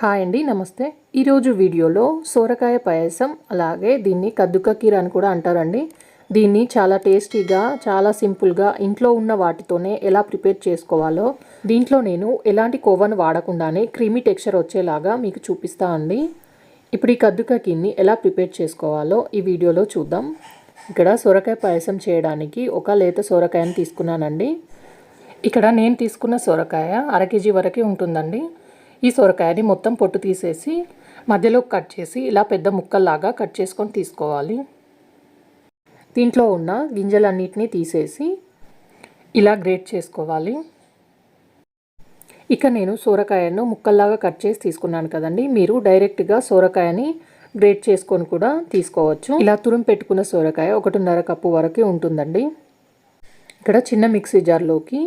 Hi అండి నమస్తే. ఈరోజు వీడియోలో సోరకాయ పాయసం అలాగే దీన్ని కద్దుక కీర అని కూడా అంటారండి. దీన్ని చాలా టేస్టీగా చాలా సింపుల్గా ఇంట్లో ఉన్న వాటితోనే ఎలా ప్రిపేర్ చేసుకోవాలో దీంట్లో నేను ఎలాంటి కోవను వాడకుండానే క్రీమీ టెక్స్చర్ వచ్చేలాగా మీకు చూపిస్తా అండి. ఇప్పుడు ఈ కద్దుక కీర్ని ఎలా ప్రిపేర్ చేసుకోవాలో ఈ వీడియోలో చూద్దాం. ఇక్కడ సొరకాయ పాయసం చేయడానికి ఒక లేత సొరకాయని తీసుకున్నానండి. ఇక్కడ నేను తీసుకున్న సొరకాయ అర కేజీ వరకే ఉంటుందండి. ఈ సొరకాయని మొత్తం పొట్టు తీసేసి మధ్యలో కట్ చేసి ఇలా పెద్ద ముక్కల్లాగా కట్ చేసుకొని తీసుకోవాలి. దీంట్లో ఉన్న గింజలన్నిటినీ తీసేసి ఇలా గ్రేట్ చేసుకోవాలి. ఇక నేను సోరకాయను ముక్కల్లాగా కట్ చేసి తీసుకున్నాను కదండి. మీరు డైరెక్ట్గా సోరకాయని గ్రేట్ చేసుకొని కూడా తీసుకోవచ్చు. ఇలా తురుము పెట్టుకున్న సోరకాయ ఒకటిన్నర కప్పు వరకు ఉంటుందండి. ఇక్కడ చిన్న మిక్సీ జార్లోకి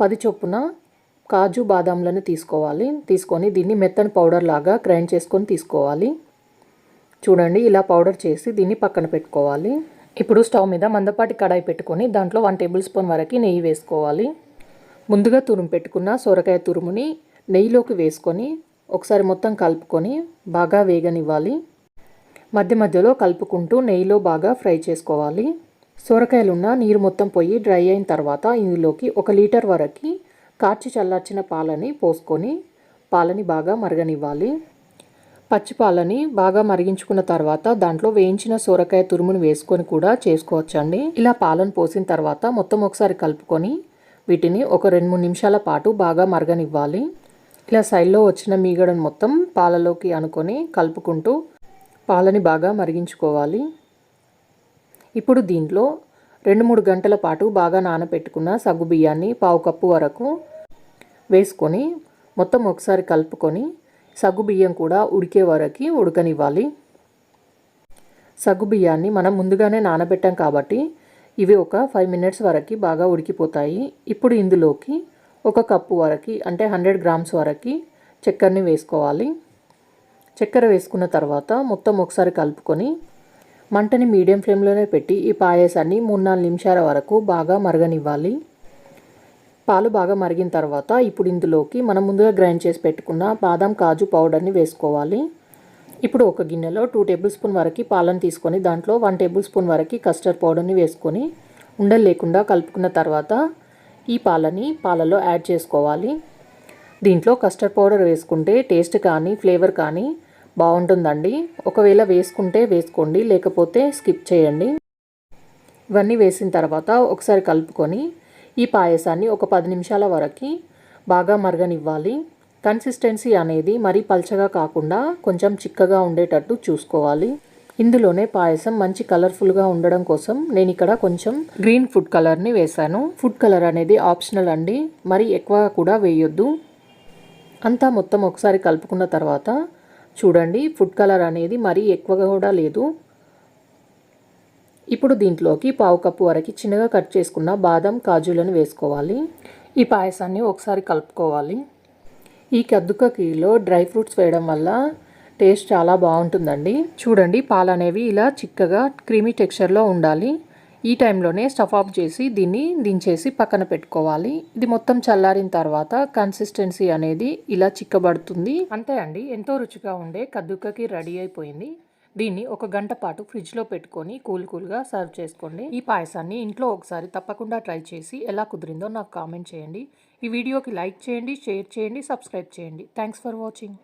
పది చొప్పున కాజు బాదాంలను తీసుకోవాలి. తీసుకొని దీన్ని మెత్తని పౌడర్ లాగా గ్రైండ్ చేసుకొని తీసుకోవాలి. చూడండి ఇలా పౌడర్ చేసి దీన్ని పక్కన పెట్టుకోవాలి. ఇప్పుడు స్టవ్ మీద మందపాటి కడాయి పెట్టుకొని దాంట్లో వన్ టేబుల్ స్పూన్ వరకు నెయ్యి వేసుకోవాలి. ముందుగా తురుము పెట్టుకున్న సొరకాయ తురుముని నెయ్యిలోకి వేసుకొని ఒకసారి మొత్తం కలుపుకొని బాగా వేగనివ్వాలి. మధ్య మధ్యలో కలుపుకుంటూ నెయ్యిలో బాగా ఫ్రై చేసుకోవాలి. సొరకాయలున్న నీరు మొత్తం పోయి డ్రై అయిన తర్వాత ఇందులోకి ఒక లీటర్ వరకు కాచి చల్లార్చిన పాలని పోసుకొని పాలని బాగా మరగనివ్వాలి. పచ్చి పాలని బాగా మరిగించుకున్న తర్వాత దాంట్లో వేయించిన సొరకాయ తురుమును వేసుకొని కూడా చేసుకోవచ్చండి. ఇలా పాలను పోసిన తర్వాత మొత్తం ఒకసారి కలుపుకొని వీటిని ఒక రెండు మూడు నిమిషాల పాటు బాగా మరగనివ్వాలి. ఇలా సైడ్లో వచ్చిన మీగడను మొత్తం పాలలోకి అనుకొని కలుపుకుంటూ పాలని బాగా మరిగించుకోవాలి. ఇప్పుడు దీంట్లో రెండు మూడు గంటల పాటు బాగా నానబెట్టుకున్న సగ్గు బియ్యాన్ని పావు కప్పు వరకు వేసుకొని మొత్తం ఒకసారి కలుపుకొని సగ్గుబియ్యం కూడా ఉడికే వరకు ఉడకనివ్వాలి. సగ్గు బియ్యాన్ని మనం ముందుగానే నానబెట్టాం కాబట్టి ఇవి ఒక ఫైవ్ మినిట్స్ వరకు బాగా ఉడికిపోతాయి. ఇప్పుడు ఇందులోకి ఒక కప్పు వరకు అంటే హండ్రెడ్ గ్రామ్స్ వరకు చక్కెరని వేసుకోవాలి. చక్కెర వేసుకున్న తర్వాత మొత్తం ఒకసారి కలుపుకొని మంటని మీడియం ఫ్లేమ్లోనే పెట్టి ఈ పాయసాన్ని మూడు నాలుగు నిమిషాల వరకు బాగా మరగనివ్వాలి. పాలు బాగా మరిగిన తర్వాత ఇప్పుడు ఇందులోకి మనం ముందుగా గ్రైండ్ చేసి పెట్టుకున్న బాదం కాజు పౌడర్ని వేసుకోవాలి. ఇప్పుడు ఒక గిన్నెలో టూ టేబుల్ స్పూన్ వరకు పాలను తీసుకొని దాంట్లో వన్ టేబుల్ స్పూన్ వరకు కస్టర్డ్ పౌడర్ని వేసుకొని ఉండలు లేకుండా కలుపుకున్న తర్వాత ఈ పాలని పాలలో యాడ్ చేసుకోవాలి. దీంట్లో కస్టర్డ్ పౌడర్ వేసుకుంటే టేస్ట్ కానీ ఫ్లేవర్ కానీ బాగుంటుందండి. ఒకవేళ వేసుకుంటే వేసుకోండి లేకపోతే స్కిప్ చేయండి. ఇవన్నీ వేసిన తర్వాత ఒకసారి కలుపుకొని ఈ పాయసాన్ని ఒక పది నిమిషాల వరకు బాగా మరగనివ్వాలి. కన్సిస్టెన్సీ అనేది మరీ పల్చగా కాకుండా కొంచెం చిక్కగా ఉండేటట్టు చూసుకోవాలి. ఇందులోనే పాయసం మంచి కలర్ఫుల్గా ఉండడం కోసం నేను ఇక్కడ కొంచెం గ్రీన్ ఫుడ్ కలర్ని వేశాను. ఫుడ్ కలర్ అనేది ఆప్షనల్ అండి. మరి ఎక్కువ కూడా వేయొద్దు. అంతా మొత్తం ఒకసారి కలుపుకున్న తర్వాత చూడండి ఫుడ్ కలర్ అనేది మరీ ఎక్కువగా కూడా లేదు. ఇప్పుడు దీంట్లోకి పావు కప్పు వరకు చిన్నగా కట్ చేసుకున్న బాదం కాజులను వేసుకోవాలి. ఈ పాయసాన్ని ఒకసారి కలుపుకోవాలి. ఈ కద్దుకకిలో డ్రై ఫ్రూట్స్ వేయడం వల్ల టేస్ట్ చాలా బాగుంటుందండి. చూడండి పాలు అనేవి ఇలా చిక్కగా క్రీమీ టెక్స్చర్లో ఉండాలి. ఈ టైంలోనే స్టఫ్ ఆఫ్ చేసి దీన్ని దించేసి పక్కన పెట్టుకోవాలి. ఇది మొత్తం చల్లారిన తర్వాత కన్సిస్టెన్సీ అనేది ఇలా చిక్కబడుతుంది. అంతే అండి ఎంతో రుచిగా ఉండే కద్దుకకి రెడీ అయిపోయింది. దీన్ని ఒక గంట పాటు ఫ్రిడ్జ్లో పెట్టుకొని కూల్ కూల్గా సర్వ్ చేసుకోండి. ఈ పాయసాన్ని ఇంట్లో ఒకసారి తప్పకుండా ట్రై చేసి ఎలా కుదిరిందో నాకు కామెంట్ చేయండి. ఈ వీడియోకి లైక్ చేయండి షేర్ చేయండి సబ్స్క్రైబ్ చేయండి. Thanks for watching.